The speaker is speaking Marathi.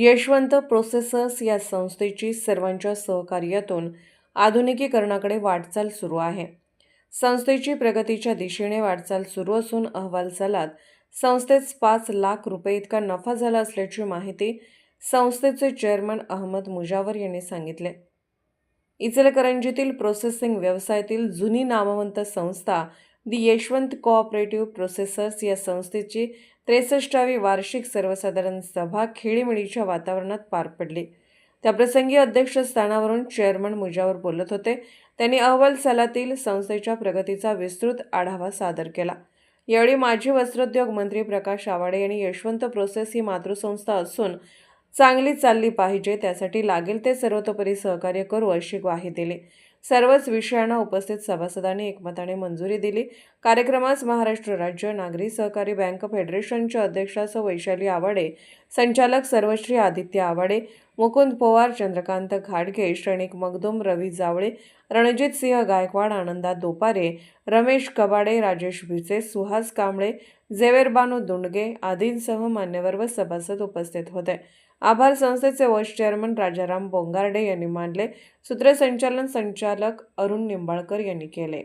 यशवंत प्रोसेसर्स या संस्थेची सर्वांच्या सहकार्यातून आधुनिकीकरणाकडे वाटचाल सुरू आहे. संस्थेची प्रगतीच्या दिशेने वाटचाल सुरू असून अहवाल सालात संस्थेत पाच लाख रुपये इतका नफा झाला असल्याची माहिती संस्थेचे चेअरमन अहमद मुजावर यांनी सांगितले. इचलकरंजीतील प्रोसेसिंग व्यवसायातील जुनी नामवंत संस्था दी यशवंत कोऑपरेटिव्ह प्रोसेसर्स या संस्थेची त्रेसष्टावी वार्षिक सर्वसाधारण सभा खेळीमेळीच्या वातावरणात पार पडली. त्याप्रसंगी अध्यक्षस्थानावरून चेअरमन मुजावर बोलत होते. त्यांनी अहवाल सालातील संस्थेच्या प्रगतीचा विस्तृत आढावा सादर केला. यावेळी माजी वस्त्रोद्योग मंत्री प्रकाश आवाडे यांनी यशवंत प्रोसेस ही मातृसंस्था असून चांगली चालली पाहिजे त्यासाठी लागेल ते सर्वतोपरी सहकार्य करू अशी ग्वाही दिली. सर्वच विषयांना उपस्थित सभासदांनी एकमताने मंजुरी दिली. कार्यक्रमास महाराष्ट्र राज्य नागरी सहकारी बँक फेडरेशनच्या अध्यक्षास वैशाली आवाडे संचालक सर्वश्री आदित्य आवाडे मुकुंद पवार चंद्रकांत घाडगे श्रेणिक मगदुम रवी जावळे रणजित सिंह गायकवाड आनंदा दोपारे रमेश कबाडे राजेश भिसे सुहास कांबळे झेवेरबानू दुंडगे आदींसह मान्यवर व सभासद उपस्थित होते. आभार संस्थेचे वाईस चेअरमन राजाराम बोंगार्डे यांनी मानले. सूत्रसंचालन संचालक अरुण निंबाळकर यांनी केले.